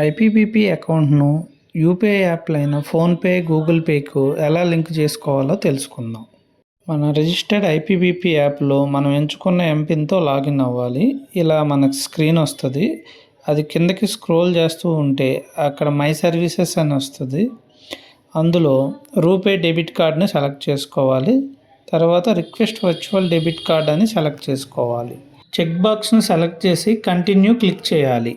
IPBP అకౌంట్ను UPI యాప్లైన PhonePe Google పేకు ఎలా లింక్ చేసుకోవాలో తెలుసుకుందాం. మన రిజిస్టర్డ్ ఐపీబీపీ యాప్లో మనం ఎంచుకున్న ఎంపిన్తో లాగిన్ అవ్వాలి. ఇలా మనకు స్క్రీన్ వస్తుంది. అది కిందకి స్క్రోల్ చేస్తూ ఉంటే అక్కడ మై సర్వీసెస్ అని వస్తుంది. అందులో రూపే డెబిట్ కార్డ్ని సెలెక్ట్ చేసుకోవాలి. తర్వాత రిక్వెస్ట్ వర్చువల్ డెబిట్ కార్డ్ అని సెలెక్ట్ చేసుకోవాలి. చెక్ బాక్స్ను సెలెక్ట్ చేసి కంటిన్యూ క్లిక్ చేయాలి.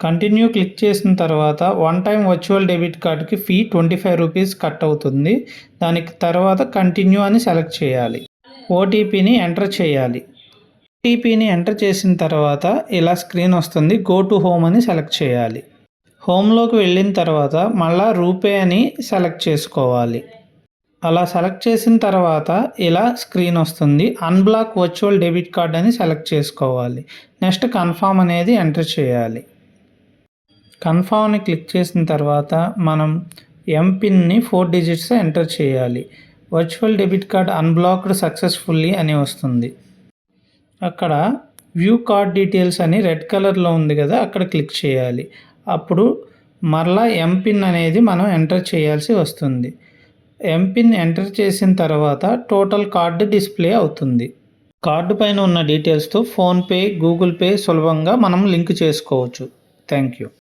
కంటిన్యూ క్లిక్ చేసిన తర్వాత వన్ టైం వర్చువల్ డెబిట్ కార్డ్కి fee twenty five rupees cut అవుతుంది. దానికి తర్వాత కంటిన్యూ అని సెలెక్ట్ చేయాలి. ఓటీపీని ఎంటర్ చేయాలి. ఓటీపీని ఎంటర్ చేసిన తర్వాత ఇలా స్క్రీన్ వస్తుంది. గో టు హోమ్ అని సెలెక్ట్ చేయాలి. హోమ్లోకి వెళ్ళిన తర్వాత మళ్ళా రూపే అని సెలెక్ట్ చేసుకోవాలి. అలా సెలెక్ట్ చేసిన తర్వాత ఇలా స్క్రీన్ వస్తుంది. అన్బ్లాక్ వర్చువల్ డెబిట్ కార్డ్ అని సెలెక్ట్ చేసుకోవాలి. నెక్స్ట్ కన్ఫామ్ అనేది ఎంటర్ చేయాలి. కన్ఫామ్ని క్లిక్ చేసిన తర్వాత మనం ఎంపిన్ని ఫోర్ డిజిట్స్ ఎంటర్ చేయాలి. Virtual debit card unblocked successfully అని వస్తుంది. అక్కడ వ్యూ కార్డ్ డీటెయిల్స్ అని రెడ్ కలర్లో ఉంది కదా అక్కడ క్లిక్ చేయాలి. అప్పుడు మరలా ఎంపిన్ అనేది మనం ఎంటర్ చేయాల్సి వస్తుంది. ఎంపిన్ ఎంటర్ చేసిన తర్వాత టోటల్ కార్డు డిస్ప్లే అవుతుంది. కార్డు పైన ఉన్న డీటెయిల్స్తో ఫోన్పే గూగుల్ పే సులభంగా మనం లింక్ చేసుకోవచ్చు. Thank you